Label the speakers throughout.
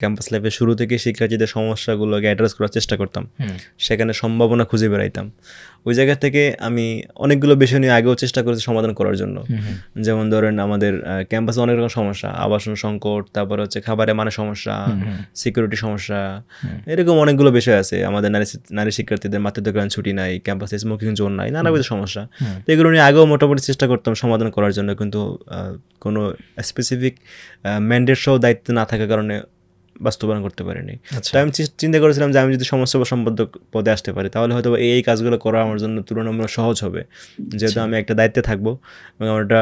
Speaker 1: Campus লাইফে শুরু থেকে শিক্ষার্থীদের সমস্যাগুলোকে অ্যাড্রেস করার চেষ্টা করতাম। সেখানে সম্ভাবনা খুঁজে বেড়াইতাম। ওই জায়গা থেকে আমি অনেকগুলো বিষয় নিয়ে আগেও চেষ্টা করেছি সমাধান করার জন্য। যেমন ধরেন আমাদের ক্যাম্পাসে অনেক রকম সমস্যা আবাসন সংকট তারপরে হচ্ছে খাবারের মানে সমস্যা। সিকিউরিটি সমস্যা এরকম অনেকগুলো বিষয় আছে। আমাদের নারী নারী শিক্ষার্থীদের মাতৃত্বকালীন ছুটি নাই ক্যাম্পাসে স্মোকিং জোন নাই নানাবিধ সমস্যা। তো এগুলো নিয়ে আগেও মোটামুটি চেষ্টা করতাম সমাধান করার জন্য। কিন্তু কোনো স্পেসিফিক ম্যান্ডেট সহ দায়িত্ব না থাকার কারণে বাস্তবায়ন করতে পারিনি।
Speaker 2: আচ্ছা।
Speaker 1: তো আমি চিন্তা করেছিলাম যে আমি যদি সমস্যা বা সম্পাদক পদে আসতে পারি তাহলে হয়তো এই এই কাজগুলো করা আমার জন্য তুলনামূলক সহজ হবে। যেহেতু আমি একটা দায়িত্বে থাকব এবং আমার একটা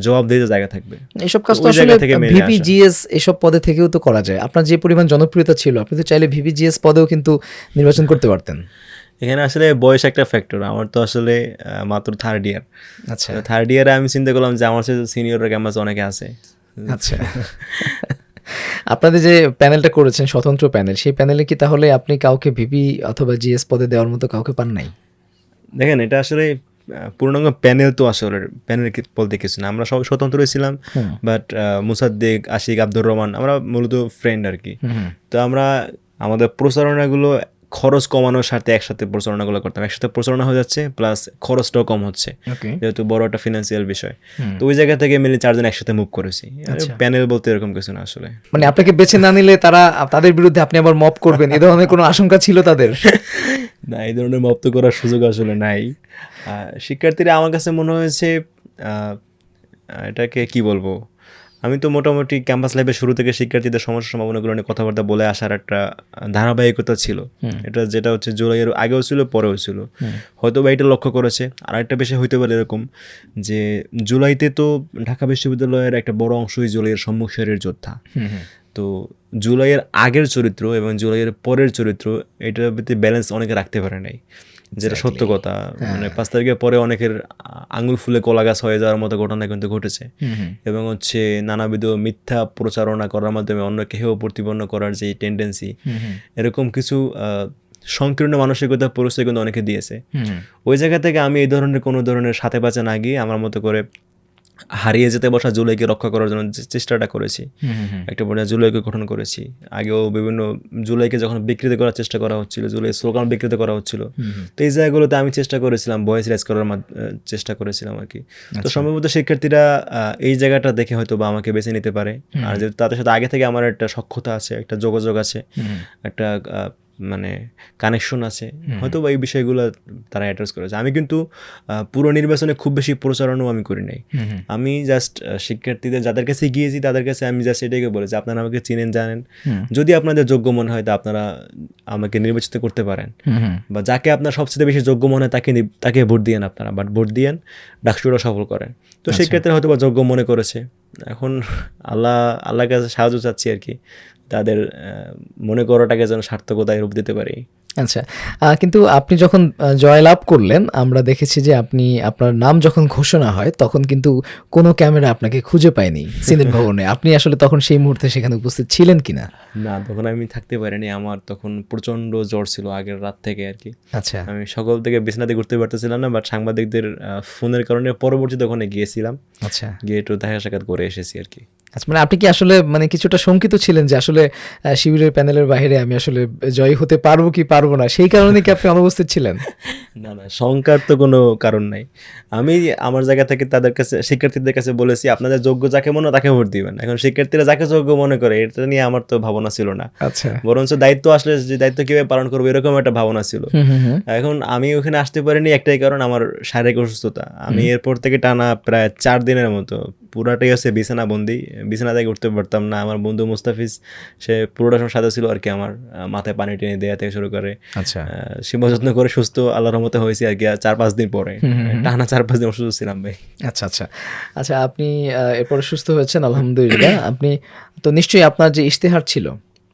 Speaker 1: জবাব দিতে জায়গা থাকবে।
Speaker 2: এইসব কাজ তো আসলে ভিপিজিএস এসব পদে থেকেও তো করা যায়। আপনার যে পরিমাণ জনপ্রিয়তা ছিল আপনি তো চাইলে ভিপিজিএস পদেও কিন্তু নির্বাচন করতে পারতেন।
Speaker 1: এখানে আসলে বয়স একটা ফ্যাক্টর আমার তো আসলে মাত্র থার্ড ইয়ার
Speaker 2: আচ্ছা।
Speaker 1: থার্ড ইয়ারে আমি চিন্তা করলাম যে আমার সাথে সিনিয়ররা ক্যাম্পাসে অনেকে আছে।
Speaker 2: আচ্ছা। আপনাদের যে প্যানেলটা করেছেন স্বতন্ত্র প্যানেল সেই প্যানেলে কি তাহলে আপনি কাউকে ভিপি অথবা জিএস পদে দেওয়ার মতো কাউকে পান নাই
Speaker 1: দেখেন এটা আসলে পূর্ণাঙ্গ প্যানেল তো আসলে প্যানেল বলতে কিছু না আমরা সবাই স্বতন্ত্র ছিলাম। বাট মুসাদ্দেক আশিক আব্দুর রহমান আমরা মূলত ফ্রেন্ড আর কি। তো আমরা আমাদের প্রচারণাগুলো খরচ কমানোর সাথে একসাথে প্রচারণাগুলো করতাম। একসাথে প্রচারণা হয়ে যাচ্ছে প্লাস খরচটাও কম হচ্ছে। যেহেতু বড় একটা ফিনান্সিয়াল বিষয়। তো ওই জায়গা থেকে মিলে চারজন একসাথে মুভ করেছি।
Speaker 2: আচ্ছা।
Speaker 1: প্যানেল বলতে এরকম কিছু না আসলে।
Speaker 2: মানে আপনাকে বেছে না নিলে তারা তাদের বিরুদ্ধে আপনি আবার মপ করবেন। এ ধরনের কোনো আশঙ্কা ছিল তাদের?
Speaker 1: না এই ধরনের মপ্ত করার সুযোগ আসলে নাই। শিক্ষার্থীরা আমার কাছে মনে হয়েছে আহ, এটাকে কি বলব? আমি তো মোটামুটি ক্যাম্পাস লাইফে শুরু থেকে শিক্ষার্থীদের সমস্যা সম্ভাবনাগুলো নিয়ে কথাবার্তা বলে আসার একটা ধারাবাহিকতা ছিল। এটা যেটা হচ্ছে জুলাইয়ের আগেও ছিল পরেও ছিল। হয়তো বা এটা লক্ষ্য করেছে। আর একটা বিষয় হইতে পারে এরকম যে জুলাইতে তো ঢাকা বিশ্ববিদ্যালয়ের একটা বড় অংশই জুলাইয়ের সম্মুখ সারির যোদ্ধা। তো জুলাইয়ের আগের চরিত্র এবং জুলাইয়ের পরের চরিত্র এটার প্রতি ব্যালেন্স অনেকে রাখতে পারে নাই। যেটা সত্য কথা মানে পাঁচ তারিখের পরে অনেকের আঙুল ফুলে কলা গাছ হয়ে যাওয়ার মতো ঘটনা কিন্তু ঘটেছে। এবং হচ্ছে নানাবিধ মিথ্যা প্রচারণা করার মাধ্যমে অন্যকে হেয় প্রতিপন্ন করার যে টেন্ডেন্সি। এরকম কিছু আহ, সংকীর্ণ মানসিকতা পরিচয় কিন্তু অনেকে দিয়েছে। ওই জায়গা থেকে আমি এই ধরনের কোনো ধরনের সাথে পাচে না গিয়ে আমার মতো করে হারিয়ে যেতে বসা জুলাইকে রক্ষা করার জন্য চেষ্টাটা করেছি। একটা পর্যায়ে জুলাইকে গঠন করেছি আগেও বিভিন্ন জুলাইকে যখন বিকৃত করার চেষ্টা করা হচ্ছিল জুলাই স্লোগান বিকৃত করা হচ্ছিল। তো এই জায়গাগুলোতে আমি চেষ্টা করেছিলাম ভয়েস রাইজ করার চেষ্টা করেছিলাম আর কি তো
Speaker 2: আচ্ছা।
Speaker 1: সম্ভবত শিক্ষার্থীরা এই জায়গাটা দেখে হয়তো বা আমাকে বেছে নিতে পারে আর যেহেতু তাদের সাথে আগে থেকে আমার একটা সক্ষতা আছে একটা যোগাযোগ আছে। একটা মানে কানেকশন আছে। হয়তো বা এই বিষয়গুলো তারা অ্যাড্রেস করেছে। আমি কিন্তু পুরো নির্বাচনে খুব বেশি প্রচারণাও আমি করি নাই। আমি জাস্ট শিক্ষার্থীদের যাদের কাছে গিয়েছি তাদের কাছে আমি জাস্ট এটাকে বলেছি আপনারা আমাকে চিনেন জানেন। যদি আপনাদের যোগ্য মনে হয় তা আপনারা আমাকে নির্বাচিত করতে পারেন। বা যাকে আপনার সবচেয়ে বেশি যোগ্য মনে হয় তাকে তাকে ভোট দিয়েন আপনারা। বাট ভোট দিয়েন ডাকসুরা সফল করেন। তো শিক্ষার্থীরা হয়তো বা যোগ্য মনে করেছে। এখন আল্লাহ আল্লাহর কাছে সাহায্য চাচ্ছি আর কি। তাদের মনে করাটাকে যেন সার্থকতায় রূপ দিতে পারি।
Speaker 2: আচ্ছা কিন্তু আপনি যখন জয়লাভ করলেন আমরা দেখেছি যে আপনি আপনার নাম যখন ঘোষণা হয় তখন কিন্তু কোনো ক্যামেরা আপনাকে খুঁজে পায়নি সিনেট ভবনে। আপনি আসলে তখন সেই মুহূর্তে সেখানে উপস্থিত ছিলেন কিনা?
Speaker 1: না তখন আমি থাকতে পারিনি। আমার তখন প্রচণ্ড জ্বর ছিল আগের রাত থেকে আর কি।
Speaker 2: আচ্ছা।
Speaker 1: আমি সকল থেকে বিছনাতে ঘুরতে পারতেছিলাম না বাট সাংবাদিকদের ফোনের কারণে পরবর্তীতে ওখানে গিয়েছিলাম।
Speaker 2: আচ্ছা।
Speaker 1: গিয়ে একটু দেখা সাক্ষাৎ করে এসেছি আর কি।
Speaker 2: আচ্ছা মানে আপনি কি আসলে মানে কিছুটা শঙ্কিত ছিলেন যে আসলে শিবিরের প্যানেলের বাইরে আমি আসলে জয়ী হতে পারব কি পারব না? সেই কারণে কি আপনি অনুপস্থিত ছিলেন?
Speaker 1: না না শঙ্কার তো কোনো কারণ নাই। আমি আমার জায়গা থেকে তাদের কাছে শিক্ষার্থীদের কাছে বলেছি আপনাদের যোগ্য যাকে মনে তাকে ভোট দিবেন। এখন শিক্ষার্থীরা যাকে যোগ্য মনে করে এটা নিয়ে আমার তো ভাবনা ছিল না।
Speaker 2: আচ্ছা।
Speaker 1: বরঞ্চ দায়িত্ব আসলে যে দায়িত্ব কীভাবে পালন করব এরকম একটা ভাবনা ছিল। এখন আমি ওখানে আসতে পারিনি একটাই কারণ আমার শারীরিক অসুস্থতা। আমি এরপর থেকে টানা প্রায় চার দিনের মতো পুরাটাই হচ্ছে বিছানা বন্দি বিছানা থেকে উঠতে পারতাম না। আমার বন্ধু মুস্তাফিজ সে পুরোটা সময় সাথে ছিল আর কি আমার মাথায় পানি টেনে দেওয়া থেকে শুরু করে।
Speaker 2: আচ্ছা।
Speaker 1: সেবা যত্ন করে সুস্থ আল্লাহর রহমতে হয়েছে আর কি চার পাঁচ দিন পরে টানা চার পাঁচ দিন অসুস্থ ছিলাম ভাই।
Speaker 2: আচ্ছা আচ্ছা। আচ্ছা আপনি এরপরে সুস্থ হয়েছেন আলহামদুলিল্লাহ। আপনি তো নিশ্চয়ই আপনার যে ইশতেহার ছিল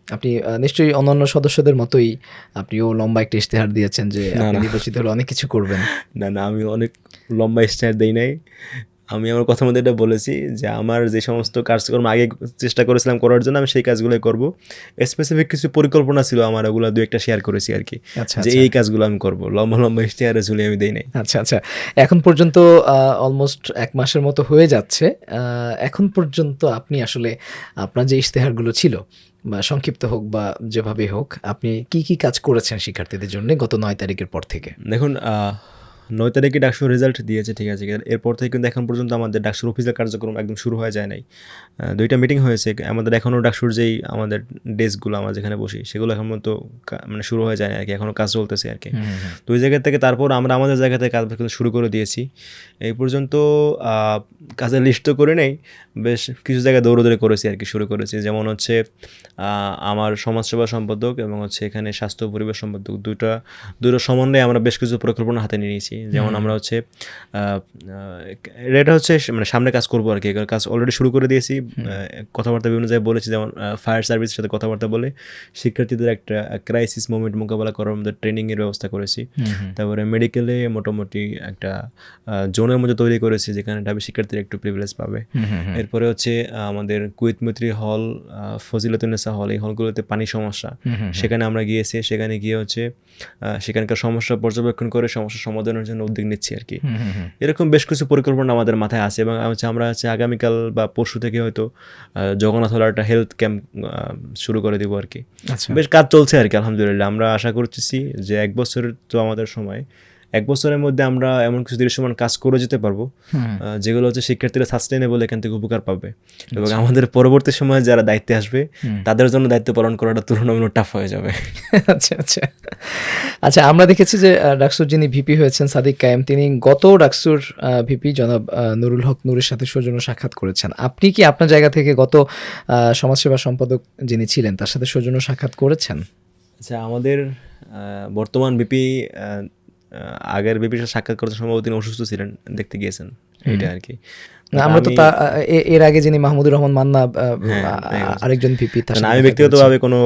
Speaker 2: আপনি নিশ্চয়ই অন্যান্য সদস্যদের মতোই আপনিও লম্বা একটা ইশতেহার দিয়েছেন যে আপনি নির্বাচিত হলে অনেক কিছু করবেন।
Speaker 1: না না আমি অনেক লম্বা স্টার দেই নাই। আমি আমার কথা মধ্যে এটা বলেছি যে আমার যে সমস্ত কাজকর্ম আগে চেষ্টা করেছিলাম করার জন্য আমি সেই কাজগুলোই করব। স্পেসিফিক কিছু পরিকল্পনা ছিল আমার ওগুলো দু একটা শেয়ার করেছি আর কি
Speaker 2: আচ্ছা
Speaker 1: যে এই কাজগুলো আমি করব। লম্বা লম্বা ইশতেহারে ঝুলে আমি দেই নাই।
Speaker 2: আচ্ছা আচ্ছা। এখন পর্যন্ত অলমোস্ট এক মাসের মতো হয়ে যাচ্ছে। এখন পর্যন্ত আপনি আসলে আপনার যে ইশতেহারগুলো ছিল বা সংক্ষিপ্ত হোক বা যেভাবে হোক আপনি কি কি কাজ করেছেন শিক্ষার্থীদের জন্য গত নয় তারিখের পর থেকে?
Speaker 1: দেখুন নয় তারিখে ডাকসুর রেজাল্ট দিয়েছে ঠিক আছে। এরপর থেকে কিন্তু এখন পর্যন্ত আমাদের ডাকসুর অফিসের কার্যক্রম একদম শুরু হয়ে যায় নাই। দুইটা মিটিং হয়েছে আমাদের এখনও ডাকসুর যেই আমাদের ডেস্কগুলো আমরা যেখানে বসি সেগুলো এখন মতো মানে শুরু হয়ে যায় না আর কি এখনও কাজ চলতেছে আর কি। তো ওই জায়গা থেকে তারপর আমরা আমাদের জায়গা থেকে কাজ কিন্তু শুরু করে দিয়েছি। এই পর্যন্ত কাজের লিস্ট তো করে নেই বেশ কিছু জায়গায় দৌড়দৌড়ি করেছি আর কি শুরু করেছি। যেমন হচ্ছে আমার সমাজসেবা সম্পাদক এবং হচ্ছে এখানে স্বাস্থ্য পরিবেশ সম্পাদক দুটো দুটো সমন্বয়ে আমরা বেশ কিছু পরিকল্পনা হাতে নিয়ে নিয়েছি। যেমন আমরা হচ্ছে এটা হচ্ছে মানে সামনে কাজ করব আর কি। কাজ অলরেডি শুরু করে দিয়েছি। কথাবার্তা বিভিন্ন জায়গায় বলেছি যেমন ফায়ার সার্ভিসের সাথে কথাবার্তা বলে শিক্ষার্থীদের একটা ক্রাইসিস মুভমেন্ট মোকাবেলা করার মধ্যে ট্রেনিংয়ের ব্যবস্থা করেছি। তারপরে মেডিকেলে মোটামুটি একটা জোনের মধ্যে তৈরি করেছি যেখানে ঢাবি শিক্ষার্থীরা একটু প্রিভিলেজ পাবে। এরপরে হচ্ছে আমাদের কুয়েত মৈত্রী হল ফজিলতুন্নেসা হল এই হলগুলোতে পানি সমস্যা। সেখানে আমরা গিয়েছি সেখানে গিয়ে হচ্ছে সেখানকার সমস্যা পর্যবেক্ষণ করে সমস্যা সমাধানের জন্য উদ্যোগ নিচ্ছি আর কি। এরকম বেশ কিছু পরিকল্পনা আমাদের মাথায় আছে এবং হচ্ছে আমরা হচ্ছে আগামীকাল বা পরশু থেকে হয়তো আহ, জগন্নাথ হলার একটা হেলথ ক্যাম্প শুরু করে দেবো আর কি।
Speaker 2: আচ্ছা।
Speaker 1: বেশ কাজ চলছে আর কি আলহামদুলিল্লাহ। আমরা আশা করতেছি যে এক বছরের তো আমাদের সময় এক বছরের মধ্যে আমরা এমন কিছু দৃশ্যমান কাজ করে যেতে পারব যেগুলো হচ্ছে শিক্ষার্থীরা সাস্টেনেবল এখান থেকে উপকার পাবে। এবং আমাদের পরবর্তী সময়ে যারা দায়িত্বে আসবে তাদের জন্য দায়িত্ব পালন করাটা তুলনামূলক টাফ হয়ে যাবে।
Speaker 2: আচ্ছা আচ্ছা। আচ্ছা আমরা দেখেছি যে ডাকসুর যিনি ভিপি হয়েছেন সাদিক কায়েম তিনি গত ডাকসুর ভিপি জনাব নুরুল হক নূরের সাথে সৌজন্য সাক্ষাৎ করেছেন। আপনি কি আপনার জায়গা থেকে গত আহ, সমাজসেবা সম্পাদক যিনি ছিলেন তার সাথে সৌজন্য সাক্ষাৎ করেছেন?
Speaker 1: আচ্ছা আমাদের আহ, বর্তমান বিপি আগের বিপির সাথে সাক্ষাৎ করতে সম্ভব তিনি অসুস্থ ছিলেন দেখতে গিয়েছেন এটা আর কি।
Speaker 2: আমরা তো এর আগে যিনি মাহমুদুর রহমান মান্না
Speaker 1: হ্যাঁ।
Speaker 2: আরেকজন ভিপি
Speaker 1: আমি ব্যক্তিগতভাবে কোনো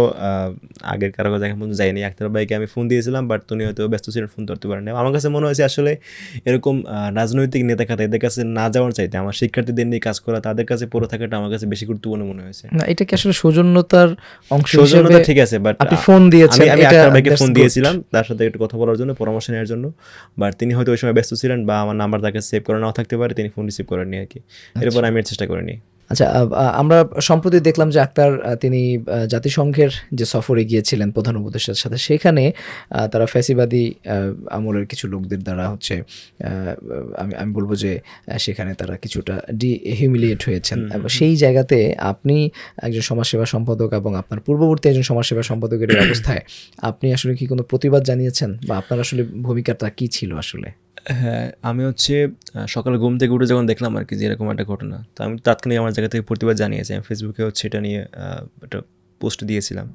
Speaker 1: আগের কারও পর্যন্ত যাইনি। আক্তার ভাইকে আমি ফোন দিয়েছিলাম বাট হয়তো ব্যস্ত ছিলেন ফোন ধরতে পারেন আমার কাছে মনে হয়েছে আসলে এরকম রাজনৈতিক নেতা খাতা এদের কাছে না যাওয়ার চাইতে আমার শিক্ষার্থীদের নিয়ে কাজ করা তাদের কাছে পড়ে থাকাটা আমার কাছে বেশি গুরুত্বপূর্ণ মনে হয়েছে।
Speaker 2: না এটা কি আসলে সৌজন্যতার অংশ
Speaker 1: সৌজন্যতা ঠিক আছে বাট
Speaker 2: আপনি ফোন দিয়েছেন
Speaker 1: আমি আক্তার ভাইকে ফোন দিয়েছিলাম তার সাথে একটু কথা বলার জন্য পরামর্শ নেওয়ার জন্য বাট তিনি হয়তো ওই সময় ব্যস্ত ছিলেন বা আমার নাম্বার তাকে সেভ করে নাও থাকতে পারে তিনি ফোন রিসিভ করেননি আর কি এরপর আমি এর চেষ্টা করিনি।
Speaker 2: আচ্ছা আমরা সম্প্রতি দেখলাম যে আক্তার তিনি জাতিসংঘের যে সফরে গিয়েছিলেন প্রধান উপদেষ্টার সাথে সেখানে তারা ফ্যাসিবাদী আমলের কিছু লোকদের দ্বারা হচ্ছে আমি আমি বলব যে সেখানে তারা কিছুটা ডি হিউমিলিয়েট হয়েছেন এবং সেই জায়গাতে আপনি একজন সমাজসেবা সম্পাদক এবং আপনার পূর্ববর্তী একজন সমাজসেবা সম্পাদকের অবস্থায় আপনি আসলে কি কোনো প্রতিবাদ জানিয়েছেন? বা আপনার আসলে ভূমিকাটা কি ছিল আসলে?
Speaker 1: হ্যাঁ আমি হচ্ছে সকালে ঘুম থেকে উঠে যখন দেখলাম আর কি যে এরকম একটা ঘটনা, তো আমি তাৎক্ষণিক আমার জায়গা থেকে প্রতিবাদ জানিয়েছি, আমি ফেসবুকে হচ্ছে এটা নিয়ে একটা পোস্ট দিয়েছিলাম।